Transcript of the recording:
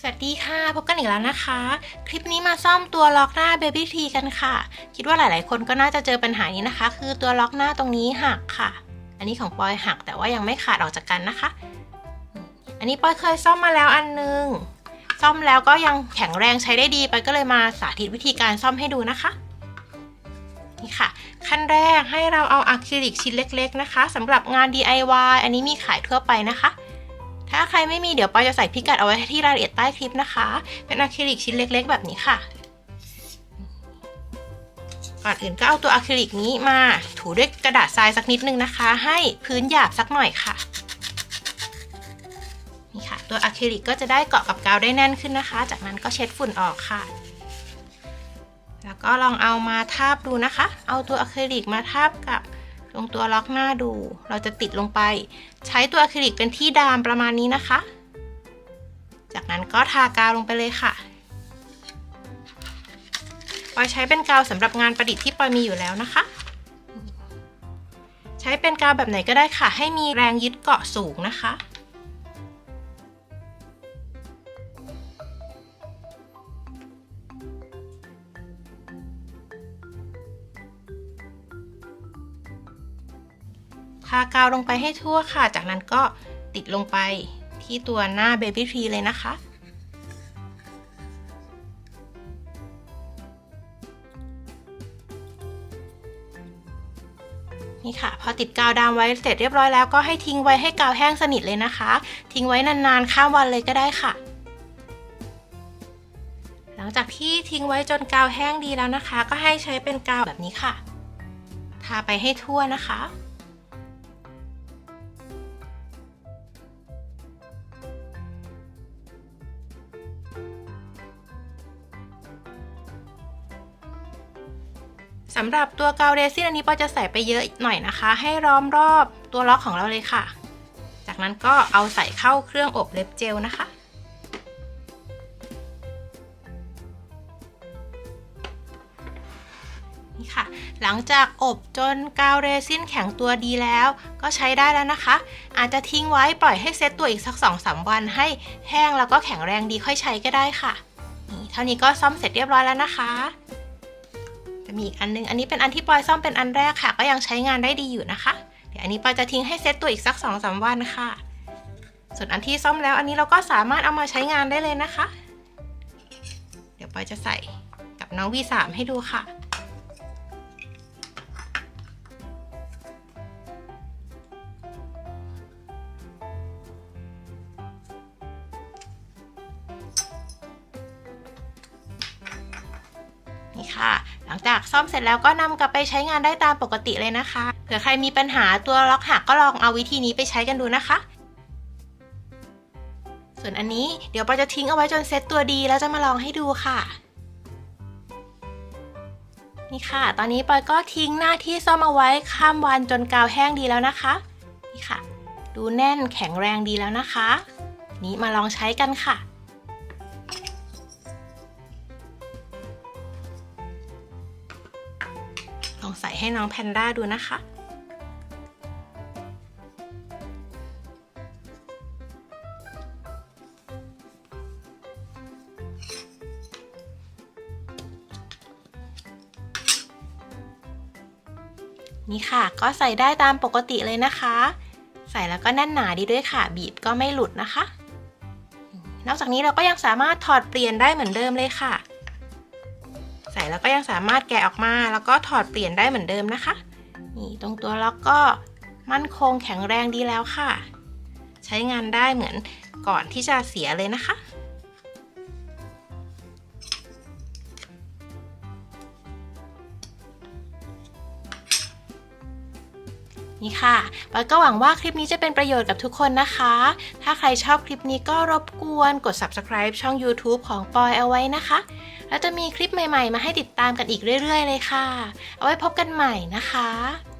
สวัสดีค่ะ พบกันอีกแล้วนะคะ คลิปนี้มาซ่อมตัวล็อกหน้า Baby T กันค่ะ คิดว่าหลายๆ คนก็น่าจะเจอปัญหานี้นะคะ คือตัวล็อกหน้าตรงนี้หักค่ะ อันนี้ของปอยหักแต่ว่ายังไม่ขาดออกจากกันนะคะ อันนี้ปอยเคยซ่อมมาแล้วอันนึง ซ่อมแล้วก็ยังแข็งแรงใช้ได้ดีปอยก็เลยมาสาธิตวิธีการซ่อมให้ดูนะคะนี่ค่ะ ขั้นแรกให้เราเอาอะคริลิกชิ้นเล็ก ๆ นะคะสำหรับงาน DIY อันนี้มีขายทั่วไปนะคะ ถ้าใครไม่มีเดี๋ยวปอยจะใส่พิกัดเอาไว้ที่รายละเอียดใต้คลิปนะคะ เป็นอะคริลิกชิ้นเล็ก ๆ แบบนี้ค่ะ ก่อนอื่นก็เอาตัวอะคริลิกนี้มาถูด้วยกระดาษทรายสักนิดนึงนะคะ ให้พื้นหยาบสักหน่อยค่ะนี่ค่ะ ตัวอะคริลิกก็จะได้เกาะกับกาวได้แน่นขึ้นนะคะ จากนั้นก็เช็ดฝุ่นออกค่ะ แล้วก็ลองเอามาทาบดูนะคะ เอาตัวอะคริลิกมาทาบกับ ตรงตัวล็อกหน้าดู เราจะติดลงไป ใช้ตัวอะคริลิกเป็นที่ดามประมาณนี้นะคะ จากนั้นก็ทากาวลงไปเลยค่ะปอยใช้เป็นกาวสำหรับงานประดิษฐ์ที่ปอยมีอยู่แล้วนะคะ ใช้เป็นกาวแบบไหนก็ได้ค่ะ ให้มีแรงยึดเกาะสูงนะคะ ทากาวลงไปให้ทั่วค่ะ จากนั้นก็ติดลงไปที่ตัวหน้า Baby Tree เลยนะคะ นี่ค่ะ พอติดกาวดามไว้เสร็จเรียบร้อยแล้วก็ให้ทิ้งไว้ให้กาวแห้งสนิทเลยนะคะ ทิ้งไว้นานๆข้ามวันเลยก็ได้ค่ะหลังจากที่ทิ้งไว้จนกาวแห้งดีแล้วนะคะ ก็ให้ใช้เป็นกาวแบบนี้ค่ะ ทาไปให้ทั่วนะคะ สำหรับตัวกาวเรซินอันนี้ปอจะใส่ไปเยอะหน่อยนะคะ ให้ล้อมรอบตัวล็อกของเราเลยค่ะ จากนั้นก็เอาใส่เข้าเครื่องอบเล็บเจลนะคะ นี่ค่ะ หลังจากอบจนกาวเรซินแข็งตัวดีแล้ว ก็ใช้ได้แล้วนะคะ อาจจะทิ้งไว้ปล่อยให้เซตตัวอีกสัก 2-3 วันให้แห้งแล้วก็แข็งแรงดีค่อยใช้ก็ได้ค่ะ นี่เท่านี้ก็ซ่อมเสร็จเรียบร้อยแล้วนะคะ จะมีอีกอันนึง อันนี้เป็นอันที่ปอยซ่อมเป็นอันแรกค่ะ ก็ยังใช้งานได้ดีอยู่นะคะ เดี๋ยวอันนี้ปอยจะทิ้งให้เซตตัวอีกสัก2อสวันค่ะ ส่วนอันที่ซ่อมแล้วอันนี้เราก็สามารถเอามาใช้งานได้เลยนะคะ เดี๋ยวปอยจะใส่กับน้อง V3 ให้ดูค่ะนี่ค่ะ งจากซ่อมเสร็จแล้วก็นำกลับไปใช้งานได้ตามปกติเลยนะคะ เผื่อใครมีปัญหาตัวล็อกหักก็ลองเอาวิธีนี้ไปใช้กันดูนะคะ ส่วนอันนี้เดี๋ยวปอยจะทิ้งเอาไว้จนเซ็ตตัวดีแล้วจะมาลองให้ดูค่ะนี่ค่ะ ตอนนี้ปอยก็ทิ้งหน้าที่ซ่อมเอาไว้ข้ามวันจนกาวแห้งดีแล้วนะคะ นี่ค่ะ ดูแน่นแข็งแรงดีแล้วนะคะ นี้มาลองใช้กันค่ะ งใส่ให้น้องแพนด้าดูนะคะ นี่ค่ะก็ใส่ได้ตามปกติเลยนะคะ ใส่แล้วก็แน่นหนาดีด้วยค่ะ บีบก็ไม่หลุดนะคะ นอกจากนี้เราก็ยังสามารถถอดเปลี่ยนได้เหมือนเดิมเลยค่ะ ใส่แล้วก็ยังสามารถแกะออกมา แล้วก็ถอดเปลี่ยนได้เหมือนเดิมนะคะ นี่ตรงตัวล็อกก็มั่นคงแข็งแรงดีแล้วค่ะ ใช้งานได้เหมือนก่อนที่จะเสียเลยนะคะ นี่ค่ะปอยก็หวังว่าคลิปนี้จะเป็นประโยชน์กับทุกคนนะคะ ถ้าใครชอบคลิปนี้ก็รบกวนกด subscribe ช่อง YouTube ของปอยเอาไว้นะคะ แล้วจะมีคลิปใหม่ๆ มาให้ติดตามกันอีกเรื่อย ๆ เลยค่ะ เอาไว้พบกันใหม่นะคะ